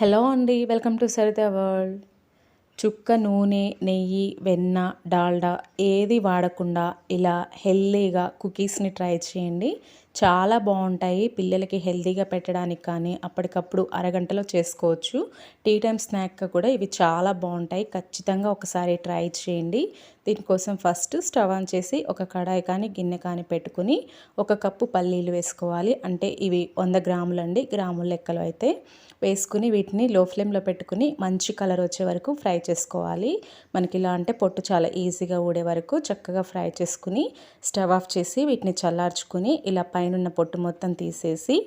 Hello అండి welcome to Saritha world. చుక్క నూనె నెయ్యి వెన్న డాల్డా ఏది వాడకుండా ఇలా హెల్దీగా కుకీస్ని ట్రై చేయండి. చాలా బాగుంటాయి. పిల్లలకి హెల్దీగా పెట్టడానికి కానీ అప్పటికప్పుడు అరగంటలో చేసుకోవచ్చు. టీ టైం స్నాక్గా కూడా ఇవి చాలా బాగుంటాయి. ఖచ్చితంగా ఒకసారి ట్రై చేయండి. దీనికోసం ఫస్ట్ స్టవ్ ఆన్ చేసి ఒక కడాయి కానీ గిన్నె కానీ పెట్టుకుని ఒక కప్పు పల్లీలు వేసుకోవాలి. అంటే ఇవి వంద గ్రాములు అండి గ్రాముల లెక్కలో అయితే. వేసుకుని వీటిని లో ఫ్లేమ్లో పెట్టుకుని మంచి కలర్ వచ్చే వరకు ఫ్రై చేసుకోవాలి. మనకి ఇలా అంటే పొట్టు చాలా ఈజీగా ఊడే వరకు చక్కగా ఫ్రై చేసుకుని స్టవ్ ఆఫ్ చేసి వీటిని చల్లార్చుకుని ఇలా పైన పొట్టు మొత్తం తీసేసి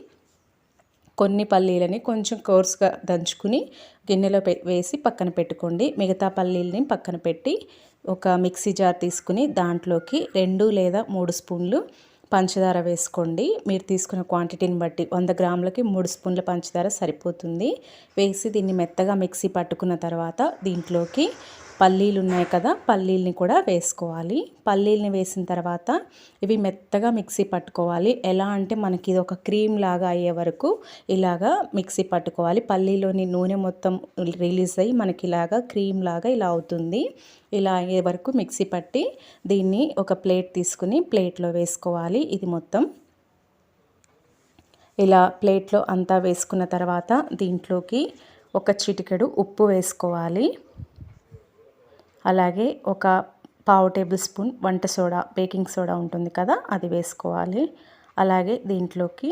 కొన్ని పల్లీలని కొంచెం కోర్స్గా దంచుకుని గిన్నెలో వేసి పక్కన పెట్టుకోండి. మిగతా పల్లీలని పక్కన పెట్టి ఒక మిక్సీ జార్ తీసుకుని దాంట్లోకి రెండు లేదా మూడు స్పూన్లు పంచదార వేసుకోండి. మీరు తీసుకున్న క్వాంటిటీని బట్టి వంద గ్రాములకి మూడు స్పూన్ల పంచదార సరిపోతుంది. వేసి దీన్ని మెత్తగా మిక్సీ పట్టుకున్న తర్వాత దీంట్లోకి పల్లీలు ఉన్నాయి కదా పల్లీల్ని కూడా వేసుకోవాలి. పల్లీల్ని వేసిన తర్వాత ఇవి మెత్తగా మిక్సీ పట్టుకోవాలి. ఎలా అంటే మనకి ఇది ఒక క్రీమ్ లాగా అయ్యే వరకు ఇలాగా మిక్సీ పట్టుకోవాలి. పల్లీలోని నూనె మొత్తం రిలీజ్ అయ్యి మనకి ఇలాగా క్రీమ్ లాగా ఇలా అవుతుంది. ఇలా అయ్యే వరకు మిక్సీ పట్టి దీన్ని ఒక ప్లేట్ తీసుకుని ప్లేట్లో వేసుకోవాలి. ఇది మొత్తం ఇలా ప్లేట్లో అంతా వేసుకున్న తర్వాత దీంట్లోకి ఒక చిటికెడు ఉప్పు వేసుకోవాలి. అలాగే ఒక పావు టేబుల్ స్పూన్ వంట సోడా బేకింగ్ సోడా ఉంటుంది కదా అది వేసుకోవాలి. అలాగే దీంట్లోకి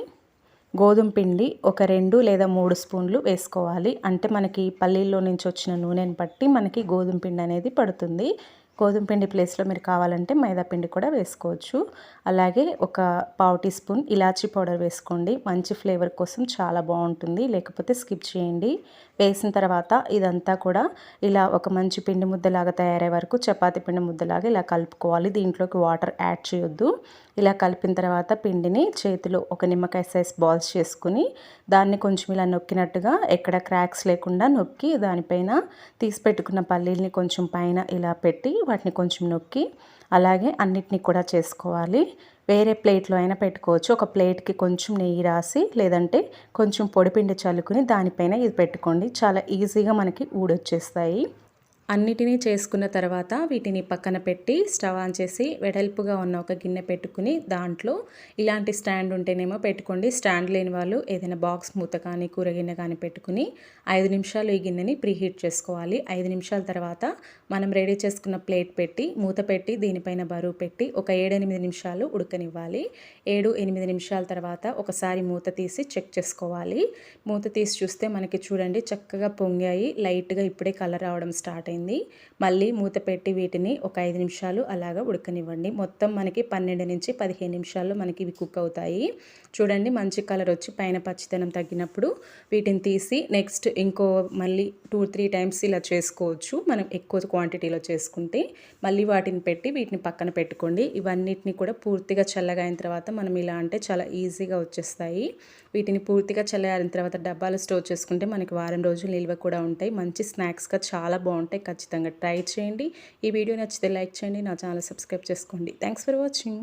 గోధుమ పిండి ఒక రెండు లేదా మూడు స్పూన్లు వేసుకోవాలి. అంటే మనకి పల్లీల్లో నుంచి వచ్చిన నూనెని బట్టి మనకి గోధుమ పిండి అనేది పడుతుంది. గోధుమ పిండి ప్లేస్లో మీరు కావాలంటే మైదా పిండి కూడా వేసుకోవచ్చు. అలాగే ఒక పావు టీ స్పూన్ ఇలాచీ పౌడర్ వేసుకోండి. మంచి ఫ్లేవర్ కోసం చాలా బాగుంటుంది. లేకపోతే స్కిప్ చేయండి. వేసిన తర్వాత ఇదంతా కూడా ఇలా ఒక మంచి పిండి ముద్దలాగా తయారయ్యే వరకు చపాతి పిండి ముద్దలాగా ఇలా కలుపుకోవాలి. దీంట్లోకి వాటర్ యాడ్ చేయొద్దు. ఇలా కలిపిన తర్వాత పిండిని చేతిలో ఒక నిమ్మకాయ సైజ్ బాల్స్ చేసుకుని దాన్ని కొంచెం ఇలా నొక్కినట్టుగా ఎక్కడ క్రాక్స్ లేకుండా నొక్కి దానిపైన తీసి పెట్టుకున్న పల్లీల్ని కొంచెం పైన ఇలా పెట్టి వాటిని కొంచెం నొక్కి అలాగే అన్నిటినీ కూడా చేసుకోవాలి. వేరే ప్లేట్లో అయినా పెట్టుకోవచ్చు. ఒక ప్లేట్కి కొంచెం నెయ్యి రాసి లేదంటే కొంచెం పొడిపిండి చల్లుకుని దానిపైన ఇది పెట్టుకోండి. చాలా ఈజీగా మనకి ఊడొచ్చేస్తాయి. అన్నిటినీ చేసుకున్న తర్వాత వీటిని పక్కన పెట్టి స్టవ్ ఆన్ చేసి వెడల్పుగా ఉన్న ఒక గిన్నె పెట్టుకుని దాంట్లో ఇలాంటి స్టాండ్ ఉంటేనేమో పెట్టుకోండి. స్టాండ్ లేని వాళ్ళు ఏదైనా బాక్స్ మూత కానీ కూర గిన్నె కానీ పెట్టుకుని ఐదు నిమిషాలు ఈ గిన్నెని ప్రీహీట్ చేసుకోవాలి. ఐదు నిమిషాల తర్వాత మనం రెడీ చేసుకున్న ప్లేట్ పెట్టి మూత పెట్టి దీనిపైన బరువు పెట్టి ఒక ఏడెనిమిది నిమిషాలు ఉడకనివ్వాలి. ఏడు ఎనిమిది నిమిషాల తర్వాత ఒకసారి మూత తీసి చెక్ చేసుకోవాలి. మూత తీసి చూస్తే మనకి చూడండి చక్కగా పొంగాయి. లైట్గా ఇప్పుడే కలర్ రావడం స్టార్ట్ అయింది. అయిపోయింది. మళ్ళీ మూత పెట్టి వీటిని ఒక ఐదు నిమిషాలు అలాగా ఉడకనివ్వండి. మొత్తం మనకి పన్నెండు నుంచి పదిహేను నిమిషాల్లో మనకి ఇవి కుక్ అవుతాయి. చూడండి మంచి కలర్ వచ్చి పైన పచ్చితనం తగ్గినప్పుడు వీటిని తీసి నెక్స్ట్ ఇంకో మళ్ళీ టూ త్రీ టైమ్స్ ఇలా చేసుకోవచ్చు. మనం ఎక్కువ క్వాంటిటీలో చేసుకుంటే మళ్ళీ వాటిని పెట్టి వీటిని పక్కన పెట్టుకోండి. ఇవన్నిటిని కూడా పూర్తిగా చల్లగా అయిన తర్వాత మనం ఇలా అంటే చాలా ఈజీగా వచ్చేస్తాయి. వీటిని పూర్తిగా చల్లారిన తర్వాత డబ్బాలు స్టోర్ చేసుకుంటే మనకి వారం రోజులు నిల్వ కూడా ఉంటాయి. మంచి స్నాక్స్గా చాలా బాగుంటాయి. ఖచ్చితంగా ట్రై చేయండి. ఈ వీడియో నచ్చితే లైక్ చేయండి నా ఛానల్ సబ్స్క్రైబ్ చేసుకోండి. Thanks for watching